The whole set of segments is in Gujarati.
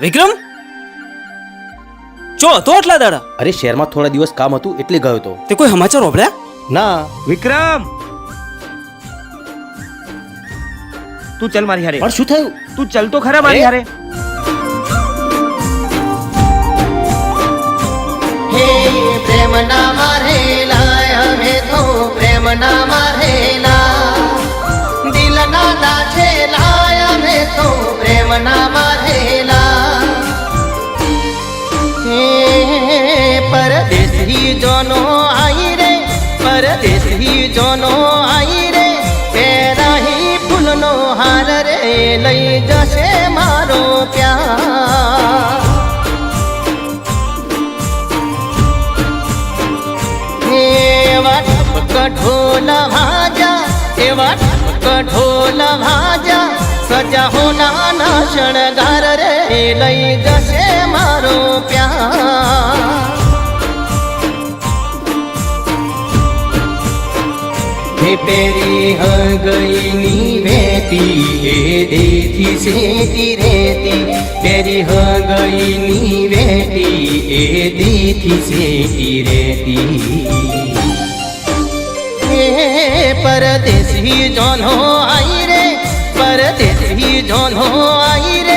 વિક્રમ? ચો હતો આટલા દાડા. અરે શહેરમાં થોડા દિવસ કામ હતું એટલે ગયો તો. તે કોઈ સમાચાર ઓભળ્યા ના. વિક્રમ! તું ચલ મારી હારે. પણ શું થયું? તું ચલ તો ખરા મારી હારે. હે પ્રેમના મારેલા અમે તો પ્રેમના મારેલા દિલના લાય. અમે તો હાર રે લઈ જશે મારો પ્યાર. એવા કઠોલ ભાજા એવા કઠોલ ભાજા સજા હોના શણગાર રે લઈ જશે મારો પ્યાર. હે પેરી હ ગઈ ની વેતી, એ દેથી સેતી રેતી. પેરી હ ગઈ ની વેતી, એ દેથી સેતી રેતી. હે પરદેશી જોનો આઈ રે, પરદેશી જોનો આઈ રે.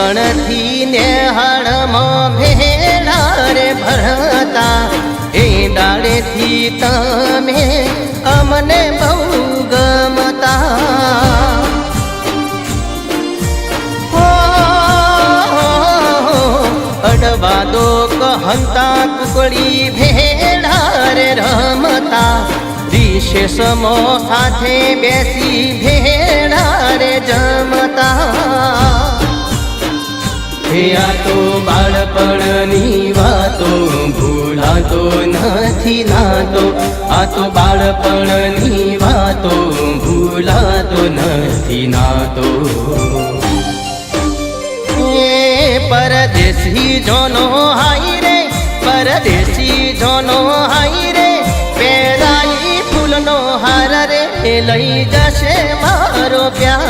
નેણપણથી નેહાળમાં ભેળા રે ભરતા. એ ડાળેથી તમે અમને બહુ ગમતા. અડવા દો કહંતા કુકડી ભેળા રે રમતા. દિશે સમો સાથે બેસી ભેળા જમતા. હે આ તો બાળપણની વાતો, ભૂલાતો નથી નાતો. આ તો બાળપણની વાતો, ભૂલાતો નથી નાતો. હે પરદેશી જોનો હાઈ રે, પરદેશી જોનો હાઈ રે. પેરાઈ ફૂલનો હાર રે લઈ જશે મારો પ્યાર.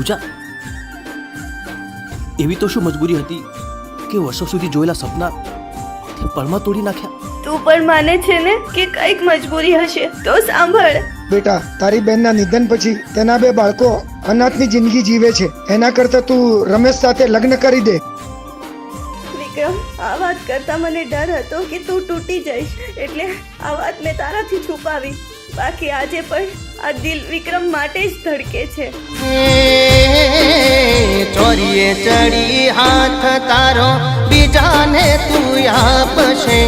પૂજા? એવી તો શું મજબૂરી હતી કે વર્ષો સુધી જોયેલા સપના તે પળમાં તોડી નાખ્યા? તું પણ માને છે ને કે કંઈક મજબૂરી હશે તો સાંભળ. બેટા તારી બહેનના નિધન પછી તેના બે બાળકો અનાથની જિંદગી જીવે છે. એના કરતા તું રમેશ સાથે લગ્ન કરી દે. વિક્રમ આ વાત કરતા મને ડર હતો કે તું તૂટી જઈશ એટલે આ વાત મેં તારાથી છુપાવી. બાકી આજે પણ આ દિલ વિક્રમ માટે જ ધડકે છે. ચોરીએ ચડી હાથ તારો, બીજાને તું આપશે.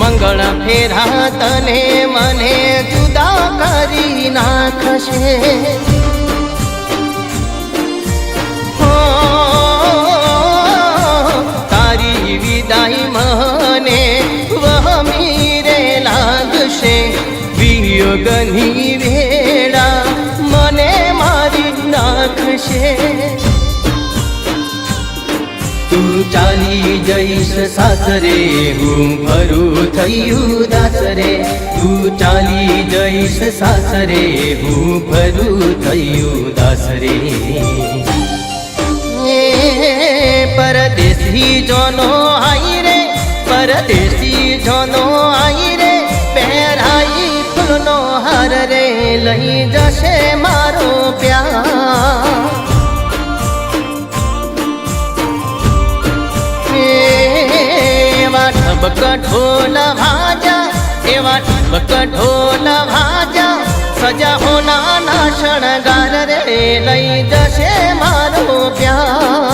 મંગળ ફેરા તને મને જુદા કરી નાખશે. તારી વિદાય મને વહમી રે લાગશે. વિયોગની મારી નાખશે તું ચાલી જઈશ સાસરે હું ભરું થયું દાસરે તું ચાલી જઈશ સાસરે હું ભરું થયું દાસરે પરદેશી જોનો આઈ રે પરદેશી જોનો આઈ રે પહે લઈ જશે મારો પ્યાર ઢોલ ભાજા એવા કઠોલ ભાજા સજા હોના શણગાર રે લઈ જશે મારો પ્યાર.